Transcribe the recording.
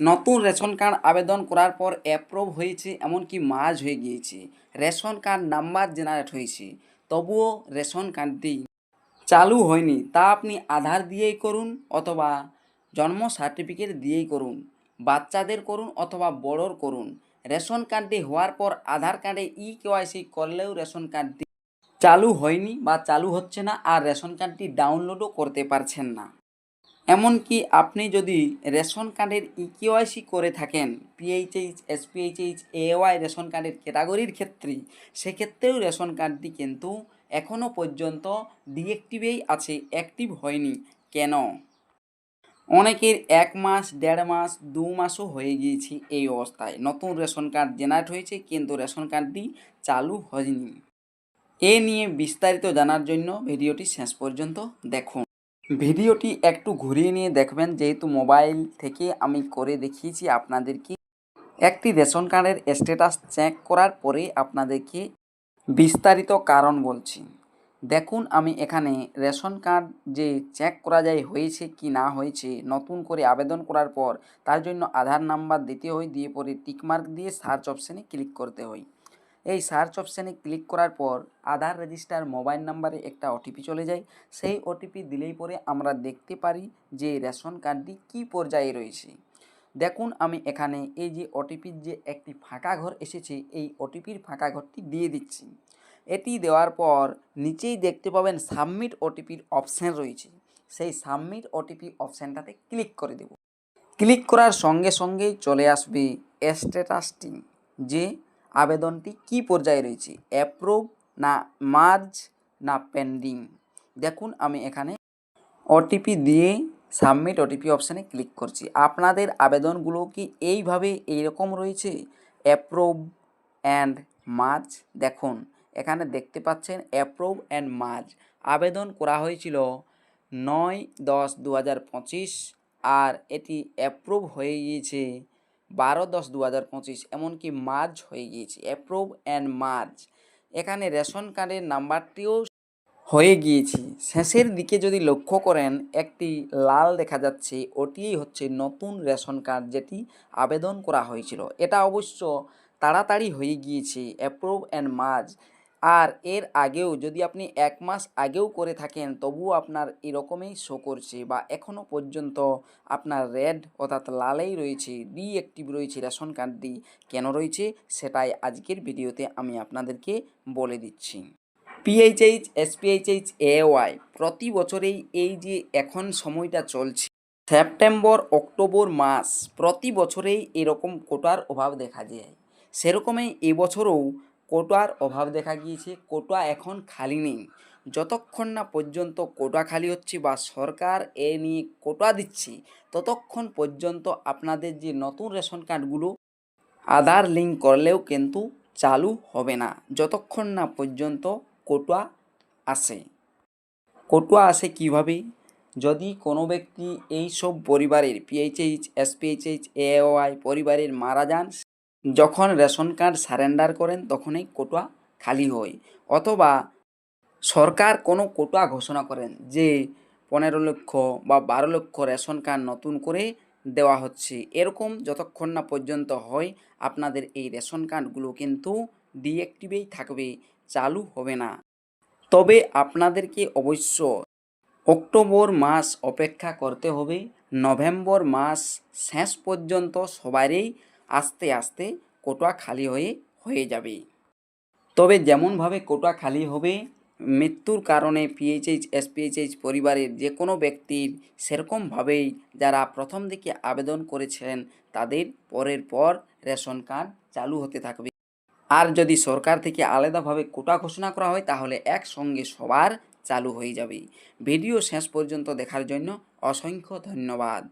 নতুন ration card আবেদন করার পর অ্যাপ্রুভ হয়েছে, এমনকি মার্জ হয়ে গিয়েছে। রেশন কার্ড নাম্বার জেনারেট হয়েছে, তবুও রেশন কার্ডটি চালু হয়নি। তা আপনি আধার দিয়েই করুন অথবা জন্ম সার্টিফিকেট দিয়েই করুন, বাচ্চাদের করুন অথবা বড়োর করুন। রেশন কার্ডটি হওয়ার পর আধার কার্ডে ই কেওয়াইসি করলেও রেশন কার্ডটি চালু হয়নি বা চালু হচ্ছে না আর রেশন কার্ডটি ডাউনলোডও করতে পারছেন না। এমনকি আপনি যদি রেশন কার্ডের ইকেওয়াইসি করে থাকেন পিএইচএইচ এসপিএইচএইচ এওয়াই রেশন কার্ডের ক্যাটাগরির ক্ষেত্রে, সেক্ষেত্রেও রেশন কার্ডটি কিন্তু এখনও পর্যন্ত ডিএক্টিভেই আছে, অ্যাক্টিভ হয়নি। কেন? অনেকের এক মাস, দেড় মাস, দু মাসও হয়ে গিয়েছে এই অবস্থায়। নতুন রেশন কার্ড জেনারেট হয়েছে, কিন্তু রেশন কার্ডটি চালু হয়নি। এ নিয়ে বিস্তারিত জানার জন্য ভিডিওটি শেষ পর্যন্ত দেখুন। ভিডিওটি একটু ঘুরিয়ে নিয়ে দেখবেন, যেহেতু মোবাইল থেকে আমি করে দেখিয়েছি আপনাদেরকে। একটি রেশন কার্ডের স্ট্যাটাস চেক করার পরে আপনাদেরকে বিস্তারিত কারণ বলছি। দেখুন, আমি এখানে রেশন কার্ড যে চেক করা যায়, হয়েছে কি না হয়েছে, নতুন করে আবেদন করার পর তার জন্য আধার নাম্বার দিতে হয়, দিয়ে পরে টিকমার্ক দিয়ে সার্চ অপশানে ক্লিক করতে হয়। এই সার্চ অপশানে ক্লিক করার পর আধার রেজিস্টার মোবাইল নাম্বারে একটা ওটিপি চলে যায়। সেই ওটিপি দিলেই পরে আমরা দেখতে পারি যে রেশন কার্ডটি কী পর্যায়ে রয়েছে। দেখুন, আমি এখানে এই যে ওটিপির যে একটি ফাঁকা ঘর এসেছে, এই ওটিপির ফাঁকা ঘরটি দিয়ে দিচ্ছি। এটি দেওয়ার পর নিচেই দেখতে পাবেন সাবমিট ওটিপির অপশান রয়েছে। সেই সাবমিট ওটিপি অপশানটাতে ক্লিক করে দেব। ক্লিক করার সঙ্গে সঙ্গেই চলে আসবে স্ট্যাটাসটি যে আবেদনটি কি পর্যায়ে রয়েছে? অ্যাপ্রুভ না মার্জ না পেন্ডিং দেখুন, আমি এখানে ওটিপি দিয়ে সাবমিট ওটিপি অপশানে ক্লিক করছি। আপনাদের আবেদনগুলো কি এইভাবে এইরকম রয়েছে? অ্যাপ্রুভ অ্যান্ড মার্জ দেখুন, এখানে দেখতে পাচ্ছেন অ্যাপ্রুভ অ্যান্ড মার্জ আবেদন করা হয়েছিল নয় দশ দু আর এটি অ্যাপ্রুভ হয়ে গিয়েছে বারো দশ দু হাজার পঁচিশ, এমনকি মার্চ হয়ে গিয়েছে। অ্যাপ্রুভ অ্যান্ড মার্চ এখানে রেশন কার্ডের নাম্বারটিও হয়ে গিয়েছে। শেষের দিকে যদি লক্ষ্য করেন, একটি লাল দেখা যাচ্ছে, ওটিই হচ্ছে নতুন রেশন কার্ড যেটি আবেদন করা হয়েছিল। এটা অবশ্য তাড়াতাড়ি হয়ে গিয়েছে। অ্যাপ্রুভ অ্যান্ড মার্চ আর এর আগেও যদি আপনি এক মাস আগেও করে থাকেন, তবুও আপনার এরকমই শো করছে বা এখনও পর্যন্ত আপনার রেড অর্থাৎ লালেই রয়েছে ডিঅ্যাক্টিভ রয়েছে রেশন কার্ডটি কেন রয়েছে সেটাই আজকের ভিডিওতে আমি আপনাদেরকে বলে দিচ্ছি। পিএইচএইচ এসপিএইচএইচ এওয়াই প্রতি বছরেই এই যে এখন সময়টা চলছে, সেপ্টেম্বর, অক্টোবর মাস প্রতি বছরেই এরকম কোটার অভাব দেখা যায়। সেরকমই এবছরও কোটার অভাব দেখা গিয়েছে। কোটা এখন খালি নেই। যতক্ষণ না পর্যন্ত কোটা খালি হচ্ছে বা সরকার এ নিয়ে কোটা দিচ্ছে, ততক্ষণ পর্যন্ত আপনাদের যে নতুন রেশন কার্ডগুলো, আধার লিঙ্ক করলেও কিন্তু চালু হবে না। যতক্ষণ না পর্যন্ত কোটা আসে। কোটা আসে কীভাবে? যদি কোনো ব্যক্তি এই সব পরিবারের পিএইচএইচ এসপিএইচএইচ এওআই পরিবারের মারা যান যখন রেশন কার্ড সারেন্ডার করেন, তখনই কোটা খালি হয়। অথবা সরকার কোনো কোটা ঘোষণা করেন যে পনেরো লক্ষ বা বারো লক্ষ রেশন কার্ড নতুন করে দেওয়া হচ্ছে। এরকম যতক্ষণ না পর্যন্ত হয়, আপনাদের এই রেশন কার্ডগুলো কিন্তু ডিঅ্যাক্টিভেই থাকবে, চালু হবে না। তবে আপনাদেরকে অবশ্য অক্টোবর মাস অপেক্ষা করতে হবে। নভেম্বর মাস শেষ পর্যন্ত সবারই আস্তে আস্তে কোটা খালি হয়ে হয়ে যাবে। তবে যেমনভাবে কোটা খালি হবে, মৃত্যুর কারণে পিএইচএইচ এসপিএইচএইচ পরিবারের যে কোনো ব্যক্তির সেরকমভাবেই যারা প্রথম দিকে আবেদন করেছেন তাদের পরের পর রেশন কার্ড চালু হতে থাকবে। আর যদি সরকার থেকে আলাদাভাবে কোটা ঘোষণা করা হয়, তাহলে একসঙ্গে সবার চালু হয়ে যাবে। ভিডিও শেষ পর্যন্ত দেখার জন্য অসংখ্য ধন্যবাদ।